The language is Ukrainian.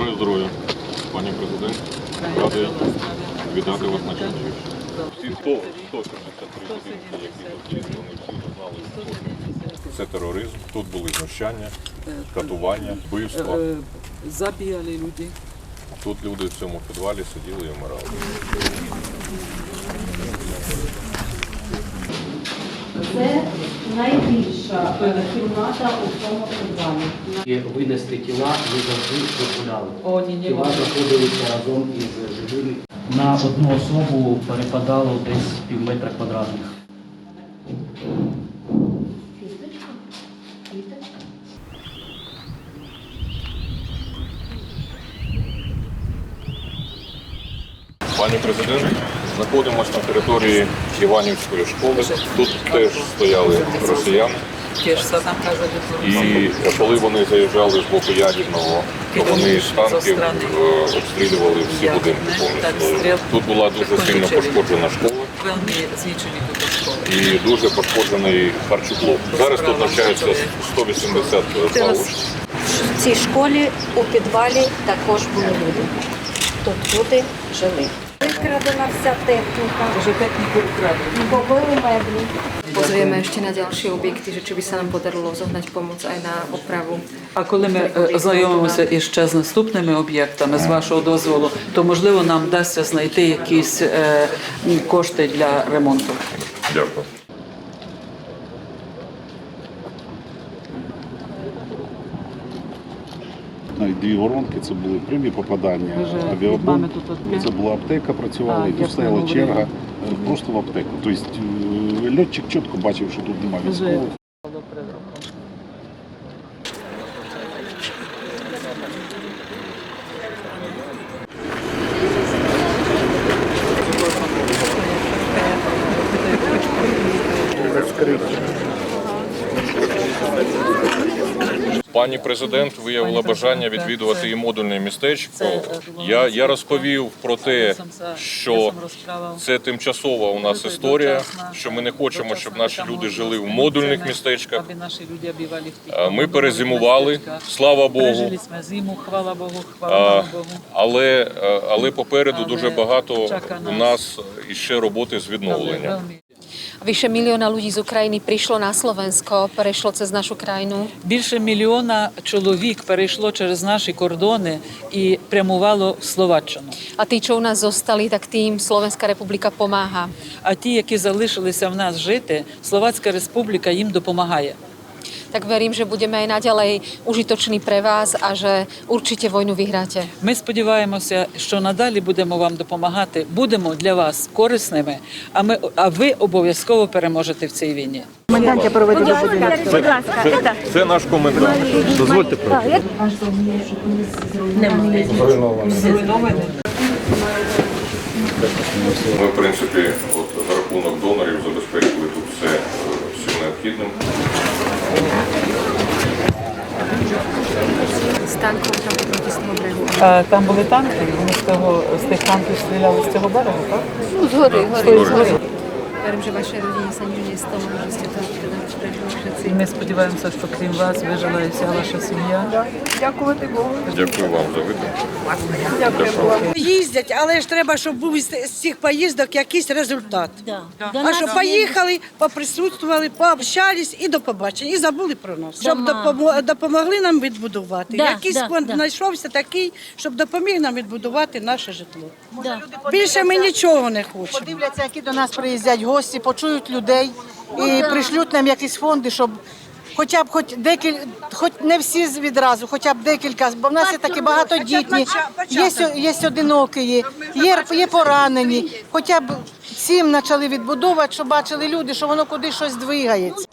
Бажаю здоров'я, пані президент. Радий вітати вас на Чернігівщині. Всі 100, 173 будинки, які тут вони всі знали. що Це тероризм, тут були знущання, катування, вбивства. Е, Забігали люди. Тут люди в цьому підвалі сиділи і вмирали. Це найбільша кімната у цьому підвалі. Винести тіла не завжди ні, Тіла знаходилися разом із живими. На одну особу перепадало десь пів метра квадратних. Пані президент, знаходимося на території Іванівської школи. Тут теж стояли росіяни. І коли вони заїжджали з боку ядерного, то вони з танків е, обстрілювали всі будинки повністю. Тут була дуже сильно пошкоджена школа і дуже пошкоджений харчоблок. Зараз тут навчається 180 учнів. В цій школі у підвалі також були люди. Тут люди жили. Викрадена вся техніка, Вже техніку ukradli. побили меблі. Pozrieme ešte na ďalšie objekty, že či by sa nám podarilo zohnať pomoc aj na opravu. А коли ми е, знайомимося іще з наступними об'єктами, з вашого дозволу, то можливо нам вдасться знайти якісь е, м, кошти для ремонту. Дякую. Навіть дві воронки це були прямі попадання авіабомб. Це була аптека, працювала, і тут стояла черга е, просто в аптеку. Тобто е, льотчик чітко бачив, що тут немає військових. Пані президент виявила бажання відвідувати і модульне містечко. Я, я розповів про те, що це тимчасова у нас історія, що ми не хочемо, щоб наші люди жили в модульних містечках. Ми перезимували, слава Богу. Але, але попереду дуже багато у нас. іще роботи з відновлення. Veľmi Vyše milióna ľudí z Ukrajiny prišlo na Slovensko, prešlo cez нашу країну. Більше мільйона чоловік перейшло через наші кордони і прямувало в Словаччину. А ті, що у нас зостали, так тим Словенська Республіка pomáha. А ті, які залишилися в нас жити, Словацька республіка їм допомагає. Tak verím, že budeme aj naďalej užitoční pre vás a že určite vojnu vyhráte. Ми сподіваємося, що надалі будемо вам допомагати, будемо для вас корисними, а ми а ви обов'язково переможете в цій війні. Це, це наш коментар. Дозвольте Ми, в принципі, от, за рахунок донорів забезпечили тут все, е, всім необхідним. Z там proti z. А, там були танки, вони з того з тих танків стріляли з цього берегу, так? Ну, згори, гори, Verím, že vašej rodine sa nič nestalo, že ste tam teda prežili všetci. І ми сподіваємося, що крім вас вижила і вся ваша сім'я. Дякувати Богу. Дякую вам за витримку. Їздять, але ж треба, щоб був із з цих поїздок якийсь результат. А що поїхали, поприсутствували, пообщались і до побачення, і забули про нас. Щоб допомогли нам відбудувати. Да, Якийсь да, фонд да. знайшовся такий, щоб допоміг нам відбудувати наше житло. Більше ми нічого не хочемо. Подивляться, які до нас приїздять гості, почують людей і пришлють нам якісь фонди, щоб хоча б хоч декілька, хоч не всі відразу, хоча б декілька, бо в нас є такі багатодітні, є, є одинокі, є, є поранені, хоча б сім почали відбудовувати, щоб бачили люди, що воно кудись щось двигається.